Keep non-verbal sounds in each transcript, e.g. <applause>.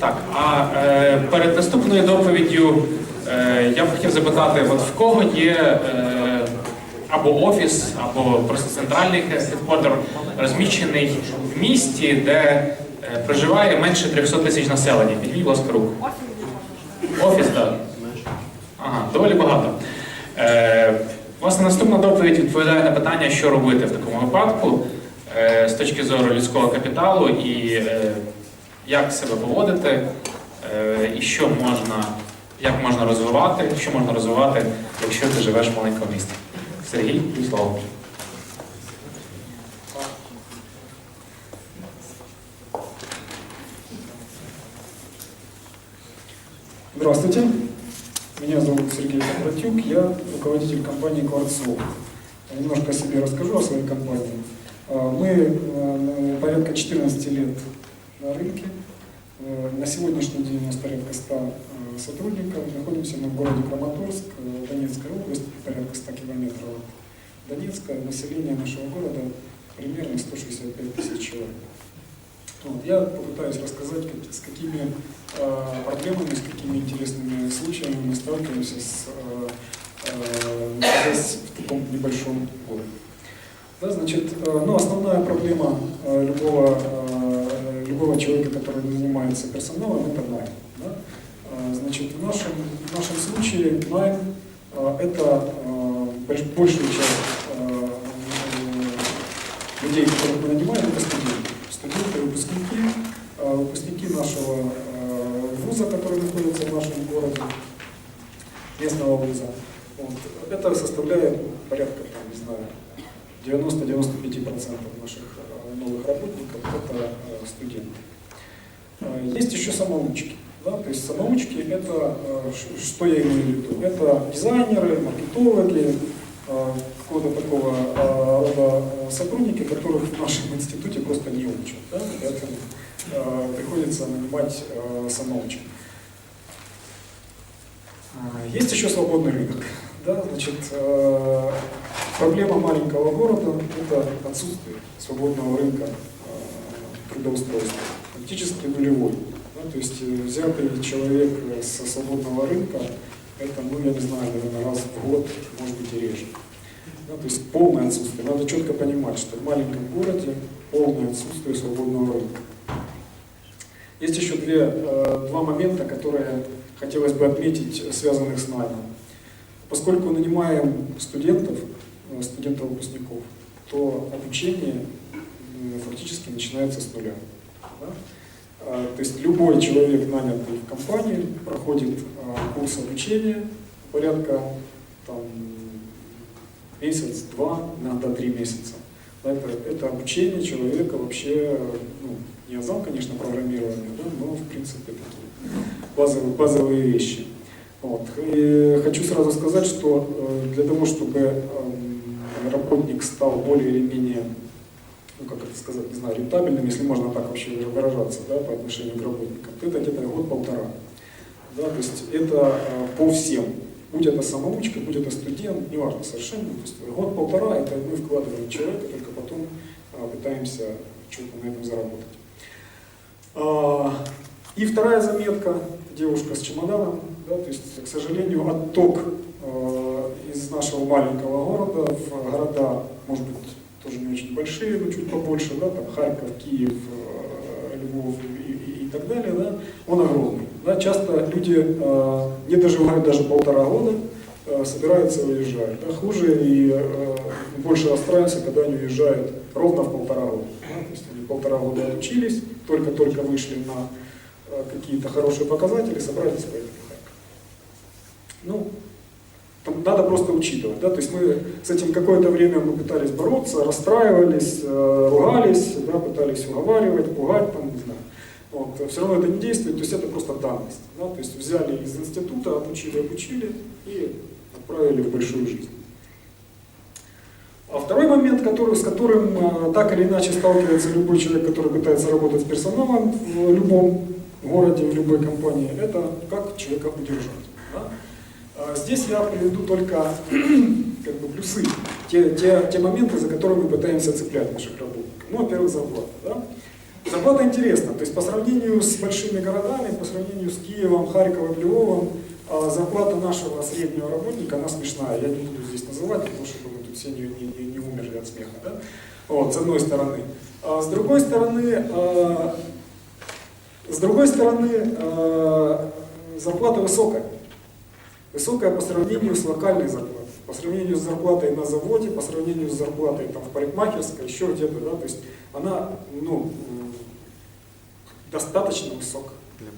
Так, а е, перед наступною доповіддю е, я б хотів запитати, от в кого є е, або офіс, або просто центральний хедквартер розміщений в місті, де е, проживає менше 300 тисяч населення. Підніміть, будь ласка, руку. Офіс, так. Ага, доволі багато. Е, власне, наступна доповідь відповідає на питання, що робити в такому випадку е, з точки зору людського капіталу і е, як себе поводити, е, і що можна, як можна розвивати, що можна розвивати, якщо ти живеш в маленькому місті. Сергій, тобі слово. Здравствуйте, меня зовут Сергей Кондратюк, я руководитель компании Квартслов. Немножко о себе расскажу, о своей компании. А, Мы э, порядка 14 лет на рынке. Э, На сегодняшний день у нас порядка 100 э, сотрудников. Находимся мы в городе Краматорск, э, Донецкая область, порядка 100 километров от Донецка. Население нашего города примерно 165 тысяч человек. Вот, я попытаюсь рассказать, как- с какими э, проблемами, с какими интересными случаями мы сталкиваемся с, э, находясь в таком небольшом городе. Да, значит, э, ну, основная проблема э, любого, любого человека, который занимается персоналом, это найм. Да? Э, Значит, в нашем, в нашем случае найм э, это э, больш- большую часть людей, которых мы нанимаем, это студенты. Студенты, выпускники, выпускники нашего вуза, который находится в нашем городе, местного вуза. Вот. Это составляет порядка, там, не знаю, 90-95% наших новых работников это студенты. Э, Есть еще самоучки. Да? То есть самоучки это, ш- что я имею в виду? Это дизайнеры, маркетологи, э, какого-то такого э, рода сотрудники, которых в нашем институте просто не учат. Да? Поэтому приходится нанимать самоучек. А, Есть еще свободный рынок. Да? Значит, проблема маленького города – это отсутствие свободного рынка трудоустройства. Практически нулевой. Да? То есть э, взятый человек э, со свободного рынка – это, ну, я не знаю, наверное, раз в год, может быть, и реже. Да, то есть полное отсутствие. Надо четко понимать, что в маленьком городе полное отсутствие свободного рынка. Есть еще две, э, два момента, которые хотелось бы отметить, связанных с наймом. Поскольку нанимаем студентов, студентов-выпускников, то обучение фактически начинается с нуля. да. А, То есть любой человек, нанятый в компанию, проходит а, курс обучения порядка там, месяц, два, иногда три месяца. Это, это обучение человека вообще, ну, не азам, конечно, программирования, да, но в принципе такие базовые, базовые вещи. Вот. И хочу сразу сказать, что э, для того, чтобы эм, работник стал более или менее, ну как это сказать, не знаю, рентабельным, если можно так вообще выражаться, да, по отношению к работникам, то это где-то год-полтора. Да, то есть это э, по всем. Будь это самоучка, будь это студент, неважно совершенно. То есть год-полтора это мы вкладываем человека, только потом э, пытаемся что-то на этом заработать. А, И вторая заметка, девушка с чемоданом, да, то есть, к сожалению, отток из нашего маленького города в города, может быть, тоже не очень большие, но чуть побольше, да, там Харьков, Киев, э, Львов и, и- и так далее, да, он огромный. Да, часто люди э, не доживают даже полтора года, э, собираются и уезжают. Да, хуже и э, больше расстраиваются, когда они уезжают ровно в полтора года. да, то есть они полтора года учились, только-только вышли на э, какие-то хорошие показатели, собрались поехали в Харьков. Ну, надо просто учитывать, да, то есть мы с этим какое-то время мы пытались бороться, расстраивались, э, ругались, да, пытались уговаривать, пугать, там, не знаю. Вот, все равно это не действует, то есть это просто данность, да, то есть взяли из института, обучили, обучили и отправили в большую жизнь. А второй момент, который, с которым э, так или иначе сталкивается любой человек, который пытается работать с персоналом в любом городе, в любой компании, это как человека удержать. да. А Здесь я приведу только <clears throat> как бы, плюсы, те, те, те моменты, за которые мы пытаемся цеплять наших работников. Ну, во-первых, зарплата. Да? Зарплата интересна. То есть по сравнению с большими городами, по сравнению с Киевом, Харьковом, Львовом, а, зарплата нашего среднего работника, она смешная. Я не буду здесь называть, потому что мы тут все не, не, не- умерли от смеха. Да? Вот, с одной стороны. А с другой стороны, а, с другой стороны, а, зарплата высокая. Высокая по сравнению с локальной зарплатой, по сравнению с зарплатой на заводе, по сравнению с зарплатой там, в парикмахерской, еще где-то, да, то есть она ну, достаточно высокая. Для.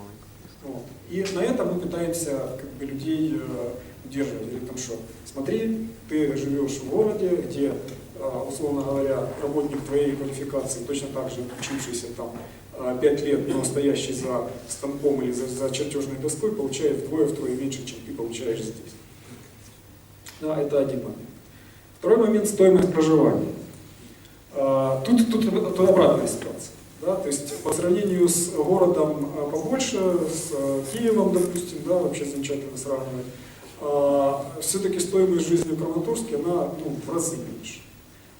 Вот. И на этом мы пытаемся как бы, людей э, удерживать. Говорит, там, что смотри, ты живешь в городе, где, э, условно говоря, работник твоей квалификации, точно так же учившийся там 5 лет, но стоящий за станком или за, за чертежной доской, получает вдвое-втрое меньше, чем ты получаешь здесь. Да, это один момент. Второй момент – стоимость проживания. А, Тут, тут, тут обратная ситуация. Да? То есть по сравнению с городом а, побольше, с Киевом, допустим, да, вообще замечательно сравнивать, все-таки стоимость жизни в Краматорске, она ну, в разы меньше.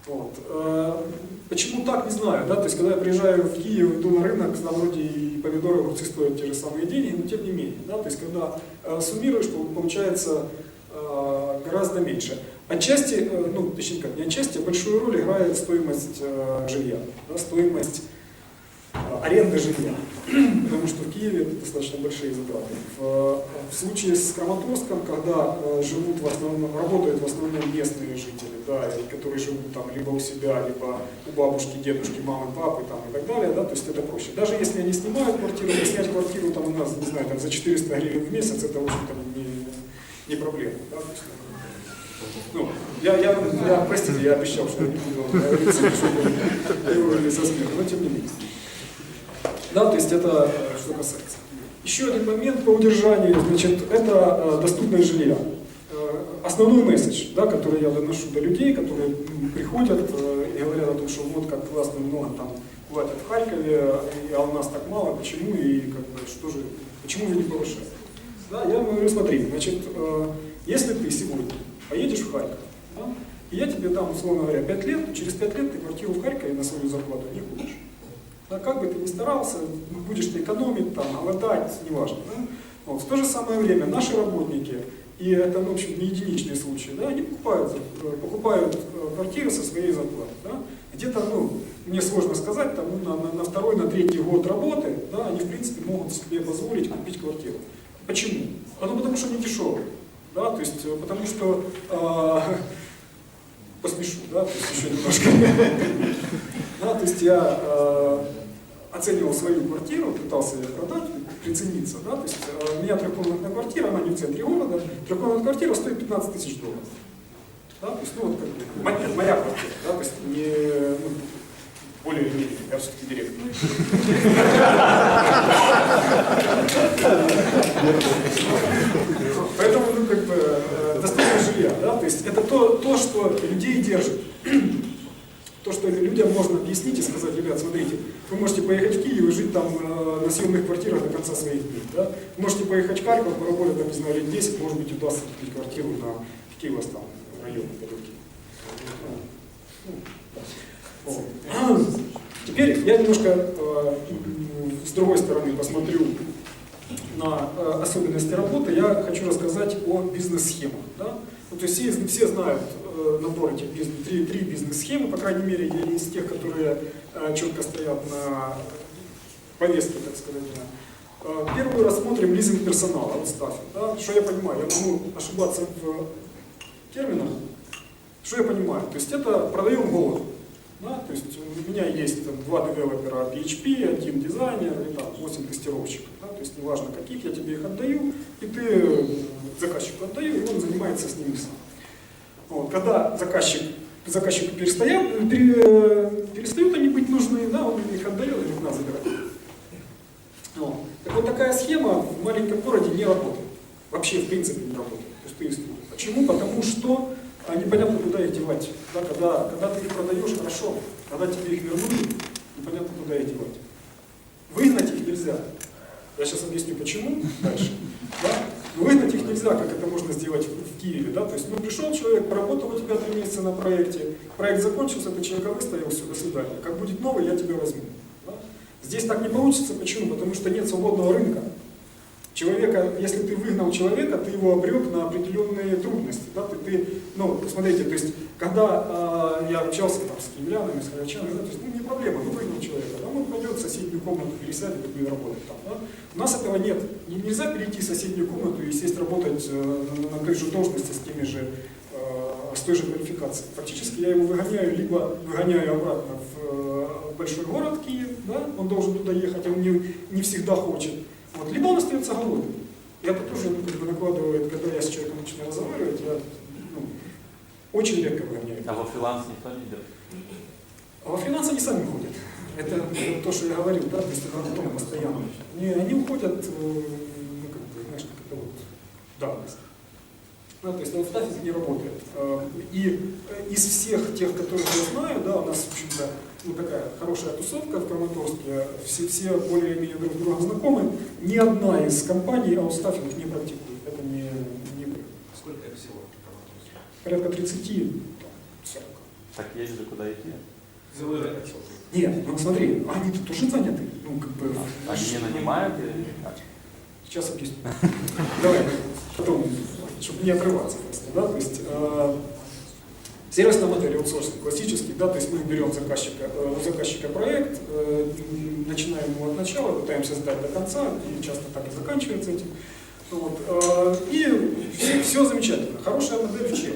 Вот. А, Почему так, не знаю. Да? То есть, когда я приезжаю в Киев, иду на рынок, там вроде и помидоры, огурцы стоят те же самые деньги, но тем не менее. Да? То есть, когда э, суммируешь, получается э, гораздо меньше. Отчасти, э, ну, точнее как, не отчасти, а большую роль играет стоимость э, жилья, да, стоимость аренды жилья. <clears throat> Потому что в Киеве это достаточно большие затраты. В, в случае с Краматорском, когда э, живут в основном, работают в основном местные жители, да, которые живут там либо у себя, либо у бабушки, дедушки, мамы, папы там, и так далее, да, то есть это проще. Даже если они снимают квартиру, то снять квартиру там у нас, не знаю, там, за 400 гривен в месяц, это, в общем-то, не, не проблема. Да, ну, я, я, я, простите, я обещал, что я не буду говорить, <laughs> чтобы не вырвали со смеха, но тем не менее. Да, то есть это э, что касается. Еще один момент по удержанию, значит, это э, доступность жилья. Э, Основной месседж, да, который я доношу до людей, которые приходят и говорят о том, что вот как классно много там платят в Харькове, а у нас так мало, почему и как бы что же, почему вы не повышаете? Да, я говорю, смотри, значит, если ты сегодня поедешь в Харьков, да, и я тебе дам, условно говоря, 5 лет, через 5 лет ты квартиру в Харькове на свою зарплату не купишь. Да, как бы ты ни старался, будешь ты экономить, там, голодать, неважно. Да? Вот. В то же самое время наши работники, и это, в общем, не единичные случаи, да, они покупают, покупают э, квартиры со своей зарплаты. Да? Где-то, ну, мне сложно сказать, там, ну, на, на- на второй, на третий год работы, да, они, в принципе, могут себе позволить купить квартиру. Почему? А ну, потому что они дешевые. Да, то есть, э, потому что э, посмешу, да, то есть еще немножко. <laughs> Да, то есть я э, оценивал свою квартиру, пытался ее продать, прицениться, да, то есть э, у меня трехкомнатная квартира, она не в центре города, трехкомнатная квартира стоит 15 тысяч долларов. Да, то есть, ну, вот как бы, моя, моя квартира, да, то есть не, ну, более или менее, я все-таки директор. Поэтому, ну, как бы, э, доступность жилья, да, то есть это то, то, что людей держит. То, что людям можно объяснить и сказать, ребят, смотрите, вы можете поехать в Киев и жить там э, на съемных квартирах до конца своих дней, да? Можете поехать в Харьков, поработать там, не знаю, лет 10, может быть, удастся купить квартиру на, вас там вот. Теперь я немножко э, с другой стороны посмотрю на э, особенности работы, я хочу рассказать о бизнес-схемах. Да? Ну, то есть все, все знают э, набор этих бизнес, три, три бизнес-схемы, по крайней мере, из тех, которые э, четко стоят на повестке, так сказать. да. Э, Первую рассмотрим лизинг персонала, вот. Да? Что я понимаю? Я могу ошибаться в терминах. Что я понимаю? То есть это продаем голод. Да? То есть у меня есть там, два девелопера PHP, один дизайнер и там, 8 тестировщиков. Да? То есть неважно каких, я тебе их отдаю, и ты заказчику отдаю, и он занимается с ними сам. Вот. Когда заказчик, заказчику перестают, пере- э, перестают они быть нужны, да, он их отдает, и на, забирай. Вот. Так вот такая схема в маленьком городе не работает. Вообще, в принципе, не работает. Почему? Потому что а, непонятно, куда их девать. Да, когда, когда ты их продаешь, хорошо. Когда тебе их вернули, непонятно, куда их девать. Выгнать их нельзя. Я сейчас объясню, почему дальше. Да? Нельзя, как это можно сделать в Киеве. Да? То есть, ну, пришел человек, поработал у тебя три месяца на проекте, проект закончился, ты человека выставил, все, до свидания. Как будет новый, я тебя возьму. Да? Здесь так не получится. Почему? Потому что нет свободного рынка. Человека, если ты выгнал человека, ты его обрек на определенные трудности. Да? Ты, ты, ну, посмотрите, то есть, когда э, я общался там, с киевлянами, с харьковчанами, то есть, ну, не проблема, ну, выгнал человека, да, он пойдет в соседнюю комнату, пересядет и будет работать там. Да? У нас этого нет. Не- Нельзя перейти в соседнюю комнату и сесть работать э, на, на той же должности с теми же, э, с той же квалификацией. Фактически я его выгоняю, либо выгоняю обратно в э, большой город Киев, да, он должен туда ехать, а он не, не всегда хочет. Вот. Либо он остается голодным. И это тоже ну, как бы накладывает, когда я с человеком начинаю разговаривать, я ну, очень редко выгоняю. А во фриланс никто не идет? А во финансы они сами уходят. Это, то, что я говорил, да, то есть это постоянно. Не, они уходят, э, ну, как бы, знаешь, как это вот, давность. Да, то есть на устафе это не работает. Э, И э, из всех тех, которых я знаю, да, у нас, в общем-то, ну, такая хорошая тусовка в Краматорске, все, все более-менее друг с другом знакомы, ни одна из компаний аутстаффинг не практикует. Это не, не мы. Сколько их всего в Краматорске? Порядка 30, там, 40. Так есть же куда идти. Нет, ну смотри, они тут тоже заняты. Ну, как бы, Они не нанимают или как? Сейчас объясню. Давай, потом, чтобы не отрываться просто, да, то есть э, сервисная модель аутсорсинг классический, да, то есть мы берем заказчика, э, у заказчика проект, э, начинаем его от начала, пытаемся сдать до конца, и часто так и заканчивается этим. Вот, э, и все, все замечательно. Хорошая модель в чем?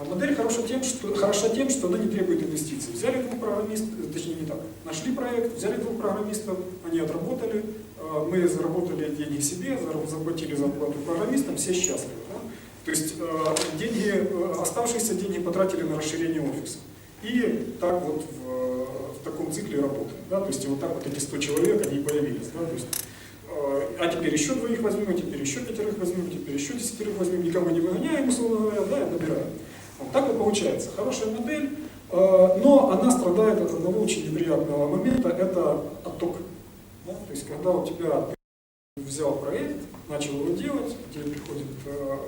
А модель хороша тем, что, хороша тем, что она не требует инвестиций. Взяли двух программистов, э, точнее не так, нашли проект, взяли двух программистов, они отработали, э, мы заработали деньги себе, заплатили зарплату программистам, все счастливы. да? То есть э, деньги, оставшиеся деньги потратили на расширение офиса. И так вот в, в таком цикле работаем. Да? То есть вот так вот эти 100 человек, они появились. Да? То есть, а теперь еще двоих возьмем, а теперь еще пятерых возьмем, теперь еще десятерых возьмем, никого не выгоняем, условно говоря, да, и набираем. Вот так вот получается. Хорошая модель, э, но она страдает от одного очень неприятного момента, это отток. Да? То есть когда у тебя взял проект, начал его делать, тебе приходит э,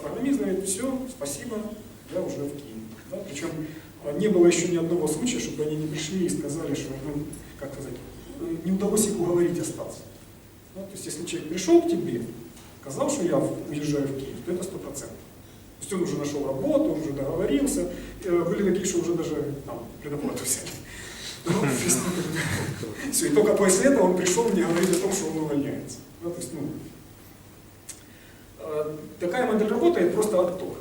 программист, говорит, все, спасибо, я уже в Киеве. Да? Причем э, не было еще ни одного случая, чтобы они не пришли и сказали, что, ну, как сказать, э, не удалось их уговорить остаться. Да? То есть если человек пришел к тебе, сказал, что я уезжаю в Киев, то это 100%. То есть он уже нашел работу, он уже договорился. Э, Были такие, что уже даже там, предоплату взяли. <laughs> Ну, ну, <laughs> Все, и только после этого он пришел мне говорить о том, что он увольняется. Есть, ну, э, такая модель работает просто отток.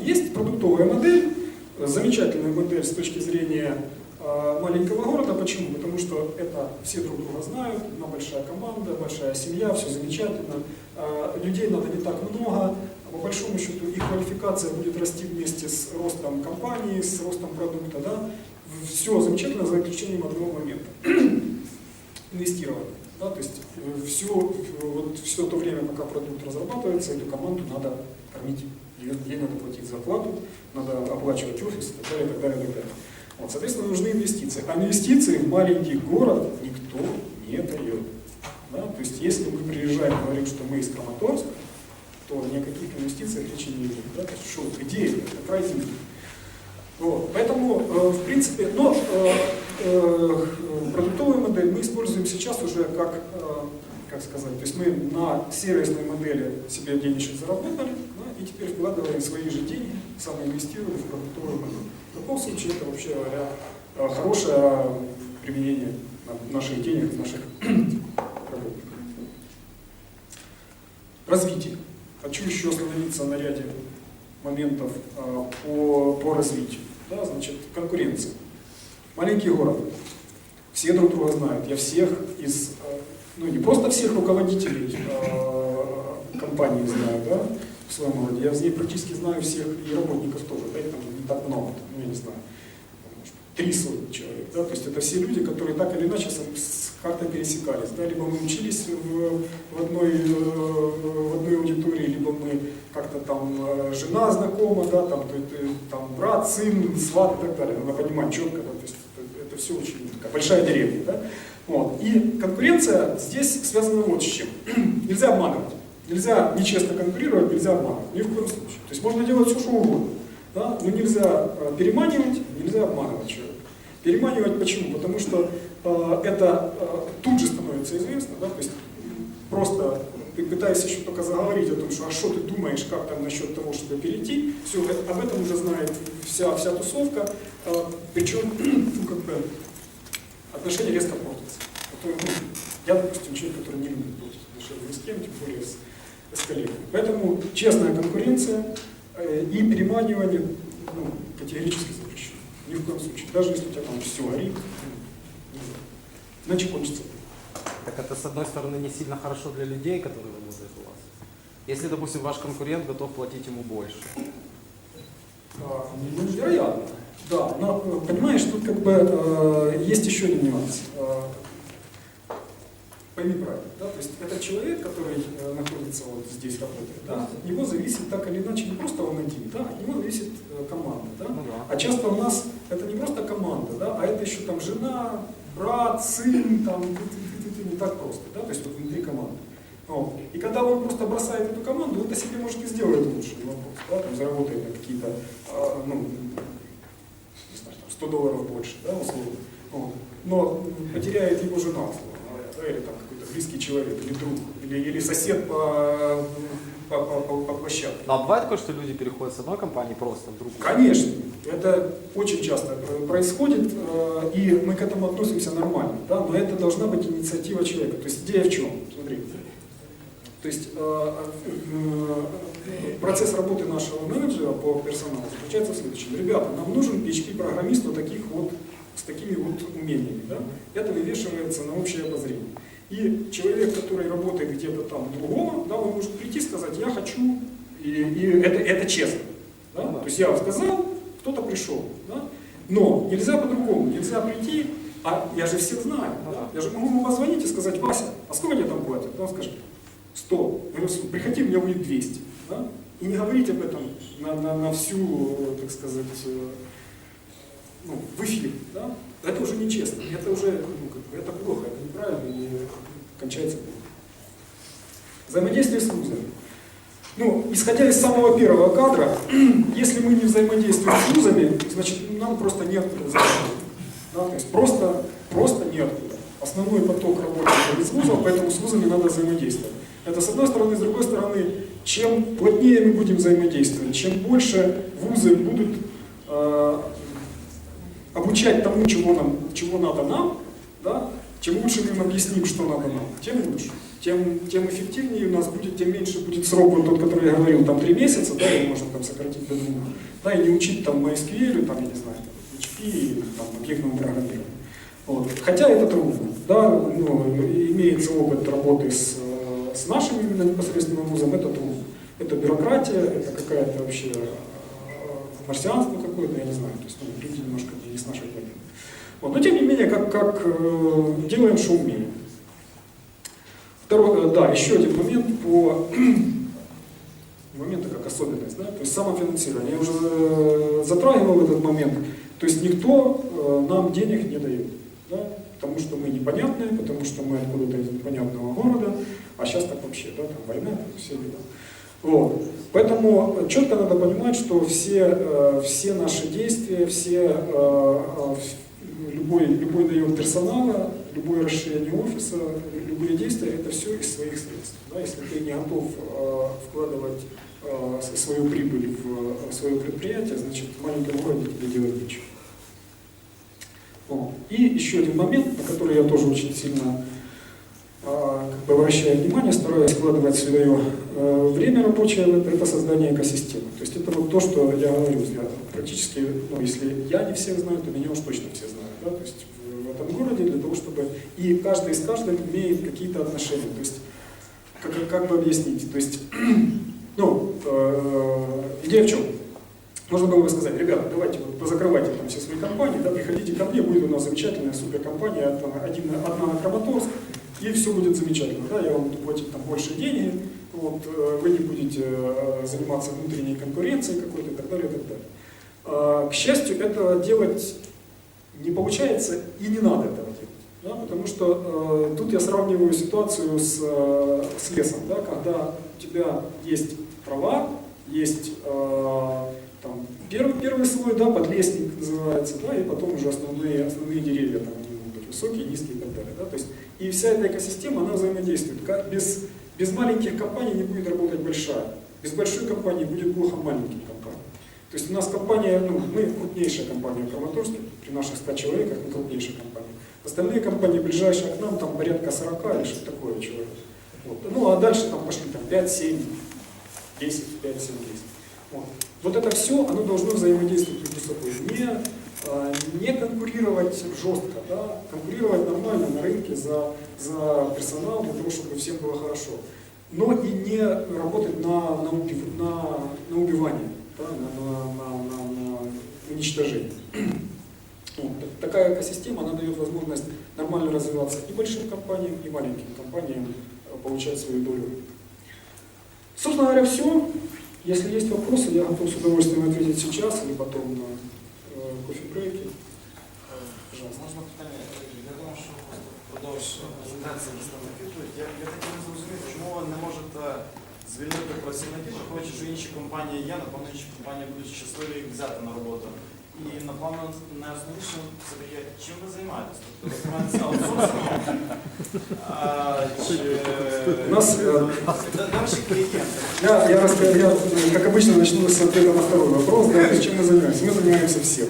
Есть продуктовая модель, замечательная модель с точки зрения э, маленького города. Почему? Потому что это все друг друга знают, одна большая команда, большая семья, все замечательно. Людей надо не так много, по большому счету их квалификация будет расти вместе с ростом компании, с ростом продукта. Да? Все замечательно за исключением одного момента. <clears throat> Инвестирование. Да? То есть все, вот, все то время, пока продукт разрабатывается, эту команду надо кормить. Ей, ей надо платить зарплату, надо оплачивать офис и так далее, и так далее, и так далее. Вот, соответственно, нужны инвестиции. А инвестиции в маленький город никто не дает. Да? То есть если мы приезжаем и говорим, что мы из Краматорска, то ни о каких инвестициях речи не идет. Да? То есть, что, где это? Земли. Вот. Поэтому, э, в принципе, но э, э, продуктовую модель мы используем сейчас уже как, э, как сказать, то есть мы на сервисной модели себе денежек заработали, да, и теперь вкладываем свои же деньги, самоинвестируем в продуктовую модель. В таком случае это вообще говоря э, хорошее применение на- наших денег, наших <clears throat> работников. Развитие. Хочу еще остановиться на ряде моментов а, по, по развитию. Да, значит, конкуренция. Маленький город. Все друг друга знают. Я всех из, а, ну не просто всех руководителей а, компании знаю, да, в своем городе. Я в ней практически знаю всех и работников тоже. Да, там не так много, ну я не знаю, три сотни человек. Да, то есть это все люди, которые так или иначе как-то пересекались. Да, либо мы учились в, в, одной, э, в одной аудитории, либо мы как-то там э, жена знакома, да, там, то, это, там брат, сын, сват и так далее. Надо понимать четко, да, то есть это, это все очень такая большая деревня. Да? Вот. И конкуренция здесь связана вот с чем. <clears throat> Нельзя обманывать. Нельзя нечестно конкурировать, нельзя обманывать. Ни в коем случае. То есть можно делать все, что угодно. Да? Но нельзя э, переманивать, нельзя обманывать человека. Переманивать почему? Потому что э, это э, тут же становится известно, да, то есть просто ты пытаешься еще только заговорить о том, что а что ты думаешь, как там насчет того, чтобы перейти, все, об этом уже знает вся, вся тусовка, э, причем, <clears throat> ну, как бы, отношения резко портятся. Это, ну, я, допустим, человек, который не любит портить отношения ни с кем, тем более с, с коллегами. Поэтому честная конкуренция э, и переманивание ну, категорически запрещено. Ни в коем случае. Даже если у тебя там все горит. Иначе кончится. Так это, с одной стороны, не сильно хорошо для людей, которые работают у вас. Если, допустим, ваш конкурент готов платить ему больше. А, Ну, вероятно. Да, но э, понимаешь, тут как бы э, есть еще один нюанс. Э, пойми правильно, да, то есть это человек, который э, находится вот здесь работает, да, от него зависит так или иначе не просто он один, да, от него зависит э, команда, да. Ну да. А часто у нас это не просто команда, да, а это еще там жена, брат, сын, там, ты-ты-ты-ты, не так просто, да, то есть вот внутри команды. Вот. И когда он просто бросает эту команду, он-то себе может и сделает лучше, вопрос, да, там заработает какие-то, а, ну, не знаю, там 100 долларов больше, да, условно. Но потеряет его жена, условно говоря, да, или там близкий человек, или друг, или, или сосед по, по, по, по, площадке. Ну, а бывает такое, что люди переходят с одной компании просто в другую? Конечно, это очень часто про- происходит, э, и мы к этому относимся нормально, да, но это должна быть инициатива человека. То есть идея в чем? Смотри. То есть э, э, процесс работы нашего менеджера по персоналу заключается в следующем. Ребята, нам нужен PHP-программист вот таких вот, с такими вот умениями. Да? Это вывешивается на общее обозрение. И человек, который работает где-то там другого, да, он может прийти и сказать, я хочу, и, и это, это честно. Да? То есть я сказал, кто-то пришел. Да? Но нельзя по-другому, нельзя прийти, а я же всех знаю. Да? Я же могу ему позвонить и сказать, Вася, а сколько мне там платят? Он скажет, 100. Я говорю, «Слушай, приходи, у меня будет 200. Да? И не говорить об этом на, на, на всю, так сказать, э, ну, в эфир. Да? Это уже нечестно, это уже ну, как бы, это плохо, это неправильно и кончается плохо. Взаимодействие с вузами. Ну, исходя из самого первого кадра, <clears throat> если мы не взаимодействуем с вузами, значит, нам просто неоткуда заходить. Да, то есть просто, просто неоткуда. Основной поток работает из вузов, поэтому с вузами надо взаимодействовать. Это с одной стороны, с другой стороны, чем плотнее мы будем взаимодействовать, чем больше вузы будут э, обучать тому, чего, нам, чего надо нам, да, чем лучше мы им объясним, что надо нам, тем лучше. Тем, тем эффективнее у нас будет, тем меньше будет срок, вот тот, который я говорил, там три месяца, да, его можно там сократить до двух, да, и не учить там MySQL, там, я не знаю, там, PHP, или там, объектному программированию. Вот. Хотя это трудно, да, ну, имеется опыт работы с, э, с нашим именно непосредственным вузом, это трудно. Это бюрократия, это какая-то вообще э, марсианство какое-то, я не знаю, то есть ну, люди немножко не нашей планеты. Вот. Но тем не менее, как, как э, делаем, что умеем. Второй, э, да, еще один момент по <clears throat> момента как особенность, да, то есть самофинансирование. Я уже э, затрагивал этот момент. То есть никто э, нам денег не дает, да, потому что мы непонятные, потому что мы откуда-то из непонятного города, а сейчас так вообще, да, там война, там все дела. Вот. Поэтому четко надо понимать, что все, э, все наши действия, все, э, э, любой, любой наем персонала, любое расширение офиса, любые действия, это все из своих средств. Да? Если ты не готов вкладывать свою прибыль в свое предприятие, значит в маленьком городе тебе делать нечего. И еще один момент, на который я тоже очень сильно обращаю внимание, стараюсь вкладывать свое э, время рабочее это, создание экосистемы. То есть это вот то, что я говорю, я практически, ну, если я не всех знаю, то меня уж точно все знают. Да? То есть в, этом городе для того, чтобы... И каждый с каждым имеет какие-то отношения. То есть, как, как бы объяснить? То есть, <clears throat> ну, э, идея в чем? Можно было бы сказать, ребята, давайте вот позакрывайте там все свои компании, да, приходите ко мне, будет у нас замечательная суперкомпания, там, один, одна на Краматорск, и все будет замечательно, да, я вам буду платить там больше денег, вот, э, вы не будете э, заниматься внутренней конкуренцией какой-то и так далее, и так далее. А, К счастью, этого делать не получается и не надо этого делать. Да, потому что э, тут я сравниваю ситуацию с, э, с лесом, да, когда у тебя есть права, есть э, там, первый, первый слой, да, подлесник называется, да, и потом уже основные, основные деревья там они могут быть. высокие, низкие и так далее. Да? То есть, и вся эта экосистема, она взаимодействует. Без, без маленьких компаний не будет работать большая. Без большой компании будет плохо маленьким компаниям. То есть у нас компания, ну, мы крупнейшая компания в Краматорске, при наших 100 человеках мы крупнейшая компания. Остальные компании, ближайшие к нам, там порядка 40 или что такое человек. Вот. Ну а дальше там пошли там 5, 7, 10, 5, 7, 10. Вот. вот это все, оно должно взаимодействовать между собой. Не, не конкурировать жестко, да? конкурировать нормально на рынке за, за персонал, для того, чтобы всем было хорошо. Но и не работать на, на, убив- на, на убивание, да? на, на, на, на, на уничтожение. <clears throat> Вот. так- Такая экосистема, она дает возможность нормально развиваться и большим компаниям, и маленьким компаниям э, получать свою долю. Собственно говоря, все. Если есть вопросы, я готов с удовольствием ответить сейчас или потом на Э, Пожалуйста. Можна питання? Я думаю, що впродовж презентації відповідь. Я, я таки не зрозумів, чому ви не можете звільнити працівників, враховуючи, що інші компанії є, напевно, інші компанії будуть щасливі їх взяти на роботу. І, напевно, найосновніше це таке, чим ви займаєтесь? Тобто ви займаєтеся аутсорсингом? У нас, э, Де де ваші клієнти? Я, я, раска- я, э, как обычно, начну с ответа на второй вопрос. Да, то есть чем мы занимаемся? Мы занимаемся всем.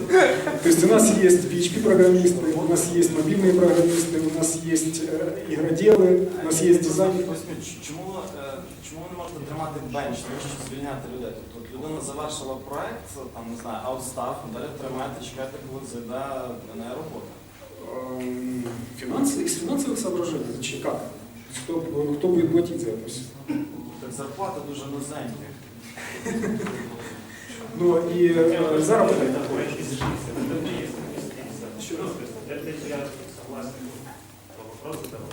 То есть у нас есть PHP-программисты, у нас есть мобильные программисты, у нас есть э, игроделы, у нас есть дизайн. Поясніть, ч- чому, е, чому ви не можете тримати бенч, навіщо звільняти людей? Тобто от людина завершила проект, там не знаю, аутстав, далі тримаєте, чекаєте, коли зайде на неї робота. Эм, Финансы, из финансовых соображений, значит, как? Кто, кто будет платить за это все? Так зарплата дуже низенька. Ну и заработок такой. Еще раз, это я согласен по вопросу того.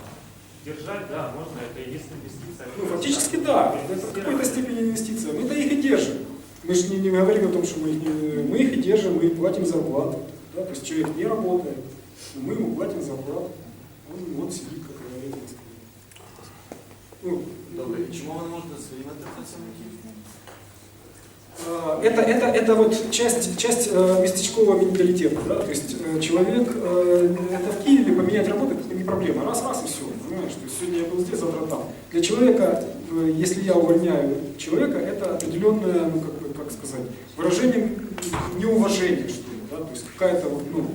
Держать, да, можно, это и есть инвестиция. Ну, фактически да, это в какой-то степени инвестиция. Мы-то их и держим. Мы же не, не говорим о том, что мы их, не, мы их и держим, мы им платим зарплату. Да? То есть человек не работает, но мы ему платим зарплату. Он вот сидит, как говорит. Ну, Добре, і чому ви не можете звільнити працівників? Э, Это, это, это вот часть, часть э, местечкового менталитета. Да? То есть э, человек, э, это в Киеве поменять работу, это не проблема. Раз, раз и все. Понимаешь? То есть сегодня я был здесь, завтра там. Для человека, э, если я увольняю человека, это определенное, ну как, бы, как сказать, выражение неуважения, что ли. Да? То есть какая-то вот, ну,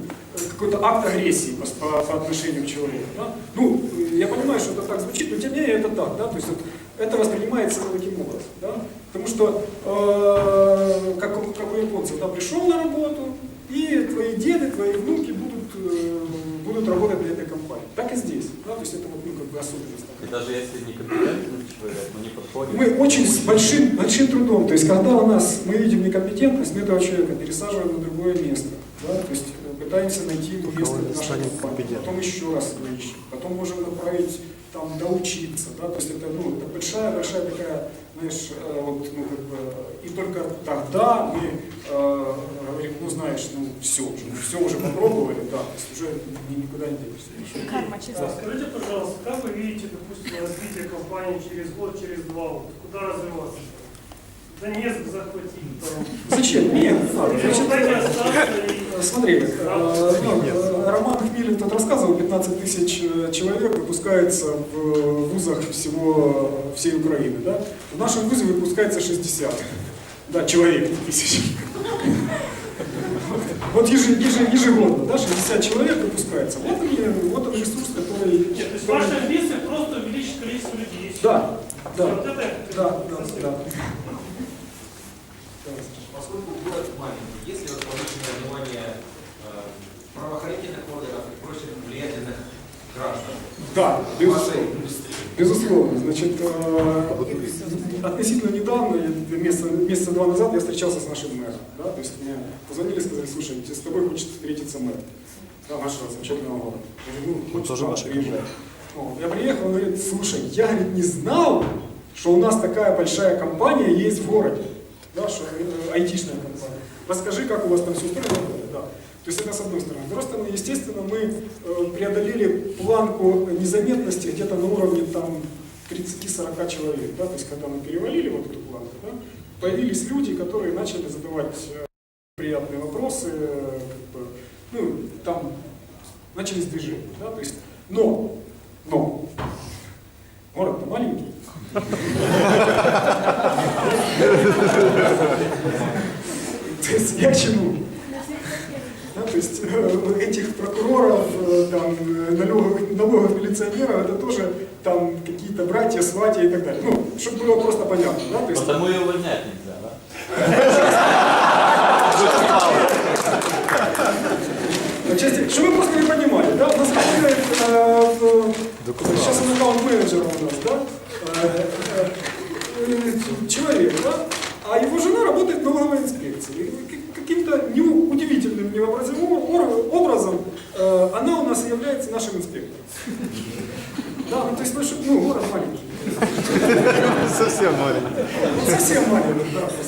какой-то акт агрессии по, по, по отношению к человеку. Да? Ну, я понимаю, что это так звучит, но тем не менее это так. Да? То есть вот, это воспринимается таким образом. Да? Потому что, э, как, как у японцев, да, пришел на работу, и твои деды, твои внуки будут, э, будут работать для этой компании. Так и здесь. Да? То есть это вот, ну, как бы особенность И такая. даже если некомпетентный человек, но не подходит. Мы очень с большим, большим трудом, то есть когда у нас мы видим некомпетентность, мы этого человека пересаживаем на другое место. Да? То есть пытаемся найти место в компании. компетентным. Потом еще раз его ищем. Потом можем направить там доучиться. Да? То есть это, ну, это большая, большая такая, знаешь, э, вот, ну, как бы, и только тогда мы э, говорим, ну знаешь, ну все уже, ну, все уже попробовали, да, то есть уже ни- никуда не денешься. Карма, честно. А, Скажите, пожалуйста, как вы видите, допустим, развитие компании через год, через два? Вот Куда развиваться? Донецк захватить, там. Зачем? Нет, э, <laughs> Смотри, э, ну, э, Роман Хмелин тут рассказывал, 15 тысяч э, человек выпускается в вузах всего, всей Украины. Да? В нашем вузе выпускается 60. <laughs> Да, человек, тысяч. <laughs> Вот еже- еже- ежегодно, да, 60 человек выпускается. Вот, они, вот он ресурс, который... Нет, то есть ваша амбиция просто увеличить количество людей. Да, да, да, да, да. Поскольку город маленький, есть ли вот повышенное внимание э, правоохранительных органов и прочих влиятельных граждан Да, безусловно. Безусловно. Значит, э, относительно недавно, месяца, месяца два назад, я встречался с нашим мэром. Да? То есть мне позвонили и сказали, слушай, с тобой хочет встретиться мэр да, нашего замечательного города. Я говорю, ну, хочет, тоже приезжай. Вот. Я приехал, он говорит, слушай, я говорит, не знал, что у нас такая большая компания есть в городе. Да, что э, айтишная компания. Расскажи, как у вас там все устроено. Да. То есть это с одной стороны. Стороны, естественно, мы э, преодолели планку незаметности где-то на уровне там 30-40 человек. Да? То есть когда мы перевалили вот эту планку, да, появились люди, которые начали задавать э, приятные вопросы, как бы, ну, там начались движения. Да? То есть, но, но, город-то маленький. То есть я к чему? Да, то есть э, этих прокуроров, э, там, э, налоговых, налоговых милиционеров, это тоже там какие-то братья, сватья и так далее. Ну, чтобы было просто понятно, да? То есть, Потому и увольнять нельзя, да? <laughs> Что вы просто не понимали, да? У нас работает, э, в- сейчас он аккаунт-менеджер у нас, да? Э, э, э, человек, да? А его жена работает в налоговой инспекции. И к- Каким-то неу- удивительным, невообразимым ор- образом э, она у нас является нашим инспектором. Да, ну, то есть, ну, что- ну, город маленький. Совсем маленький. Ну, совсем маленький, да.